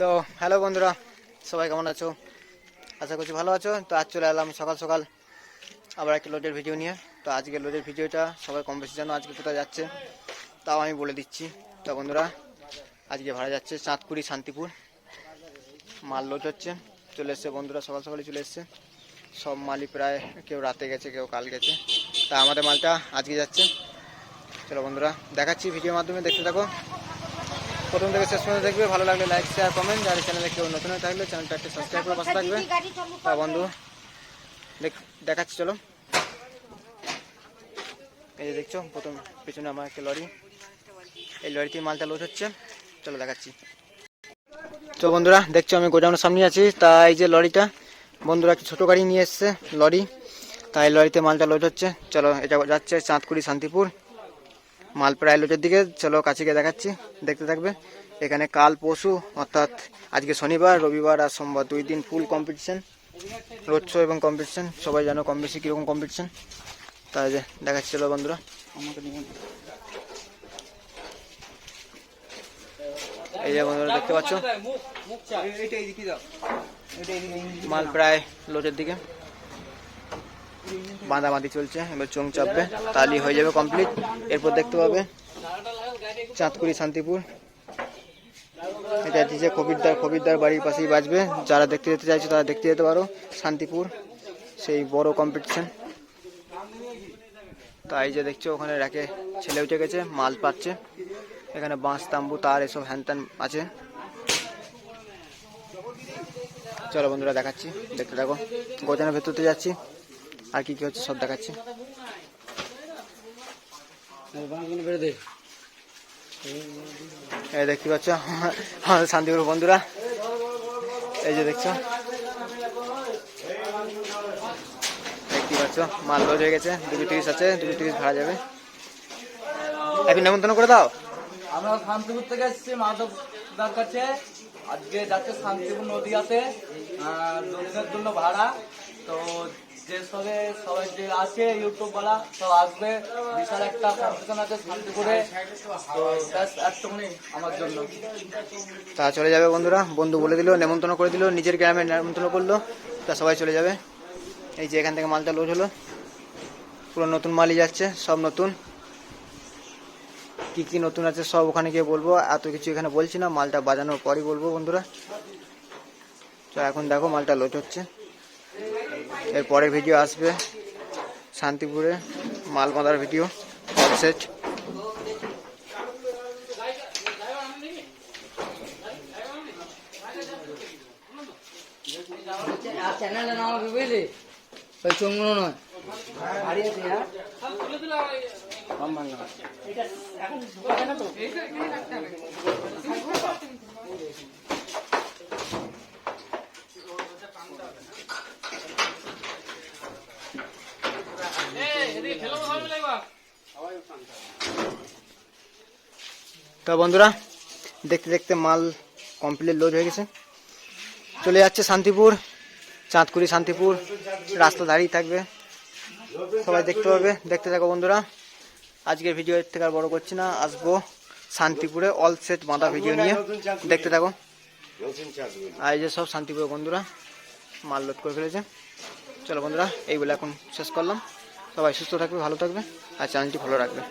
তো হ্যালো বন্ধুরা, সবাই কেমন আছো? আশা করছি ভালো আছো। তো আজ চলে এলাম সকাল সকাল আবার একটা লোডের ভিডিও নিয়ে। তো আজকে লোডের ভিডিওটা সবাই কম বেশি জানো আজকে কোথায় যাচ্ছে, তাও আমি বলে দিচ্ছি। তো বন্ধুরা, আজকে ভাড়া যাচ্ছে চাঁদকুড়ি শান্তিপুর। মাল লোড হচ্ছে, চলে এসছে বন্ধুরা সকাল সকালে চলে এসছে। সব মালই প্রায় কেউ রাতে গেছে, কেউ কাল গেছে। তা আমাদের মালটা আজকে যাচ্ছে। চলো বন্ধুরা, দেখাচ্ছি ভিডিওর মাধ্যমে, দেখতে থাকো। প্রথম থেকে শেষ পর্যন্ত দেখবে। ভালো লাগলে লাইক শেয়ার কমেন্ট আর চ্যানেলে কেউ নতুন হয়ে থাকলে চ্যানেলটা একটু সাবস্ক্রাইব করে পাশে থাকবে। তা বন্ধু। দেখ, দেখাচ্ছি, চলো। এই যে দেখছ, প্রথম পিছনে আমার একটা লরি। এই লরিতে মালটা লোড হচ্ছে। চলো, দেখাচ্ছি। তো বন্ধুরা, দেখছ, আমি গোডাউনের সামনে আছি। তা এই যে লরিটা, বন্ধুরা, একটা ছোটো গাড়ি নিয়ে এসছে, লরি। তাই লরিতে মালটা লোড হচ্ছে। চলো, এটা যাচ্ছে চাঁদকুড়ি শান্তিপুর। মাল প্রায় লোডের দিকে। চলো কাছে গিয়ে দেখাচ্ছি। দেখতে থাকবে। এখানে কাল পরশু অর্থাৎ আজকে শনিবার রবিবার আর সোমবার দুই দিন ফুল কম্পিটিশন রোড শো এবং কম্পিটিশন সবাই জানো কম বেশি কীরকম কম্পিটিশন তাই যে দেখাচ্ছি চলো বন্ধুরা। এই যে বন্ধুরা দেখতে পাচ্ছ? মাল প্রায় লোডের দিকে। বাঁধাবাঁধি চলছে, এবার চোং চাপবে তাহলেই হয়ে যাবে কমপ্লিট এরপর দেখতে পাবে চাঁদকুড়ি, শান্তিপুর। এটা ডিজে কবিরদার কবিরদার বাড়ির পাশেই বাজবে। যারা দেখতে যেতে চাইছে তারা দেখতে যেতে পারো, শান্তিপুর, সেই বড় কম্পিটিশন তাই যে দেখছ, ওখানে র্যাকে ছেলে উঠে গেছে, মাল পাচ্ছে। এখানে বাঁশ, তাম্বু, তার এসব হ্যান ত্যান আছে। চলো বন্ধুরা দেখাচ্ছি, দেখতে থাকো। গোজানের ভেতরতে যাচ্ছি। আর কি কি হচ্ছে সব দেখাচ্ছি। এই দেখতে পাচ্ছ শান্তিপুর বন্ধুরা। এই যে দেখছ দেখতে পাচ্ছ মাল লোড হয়ে গেছে দুটো তিরিশ আছে দুটো তিরিশ ভাড়া যাবে। এখন নেমন্তন্ন করে দাও। আমরা শান্তিপুর থেকে এসেছি মাধব দার কাছে। আজকে যাচ্ছে শান্তিপুর আহ, লোকের জন্য ভাড়া। তো যে সবে সবাই যে আছে ইউটিউব ওয়ালা সব আসবে। বিশাল একটা আছে শান্তিপুরে। তো একটুখানি আমার জন্য। তা চলে যাবে বন্ধুরা। বন্ধু বলে দিল, নেমন্তন্ন করে দিল, নিজের গ্রামে নেমন্তন্ন করল। তা সবাই চলে যাবে। এই যে এখান থেকে মালটা লোড হলো। পুরো নতুন মালই যাচ্ছে, সব নতুন। কি কি নতুন আছে সব ওখানে গিয়ে বলব। এত কিছু এখানে বলছি না, মালটা বাজানোর পরই বলব বন্ধুরা। তো এখন দেখো, মালটা লোড হচ্ছে। এর পরের ভিডিও আসবে শান্তিপুরে মাল বাঁধার ভিডিও সেট বুঝলি ওই চঙ্গুনো নয় তো বন্ধুরা, দেখতে দেখতে মাল কমপ্লিট লোড হয়ে গেছে। চলে যাচ্ছে শান্তিপুর, চাঁদকুড়ি শান্তিপুর, রাস্তা দাঁড়িয়ে থাকবে। সবাই দেখতে পাবে, দেখতে থাকো বন্ধুরা। আজকের ভিডিও এর থেকে আর বড় করছি না, আসব শান্তিপুরে অল সেট বাঁধা ভিডিও নিয়ে। দেখতে থাকো। আর যে সব শান্তিপুর বন্ধুরা, মাল লোড করে ফেলেছে। চলো বন্ধুরা, এইগুলো এখন শেষ করলাম। সবাই সুস্থ থাকবে ভালো থাকবে আর চ্যানেলটি ভালো রাখবে।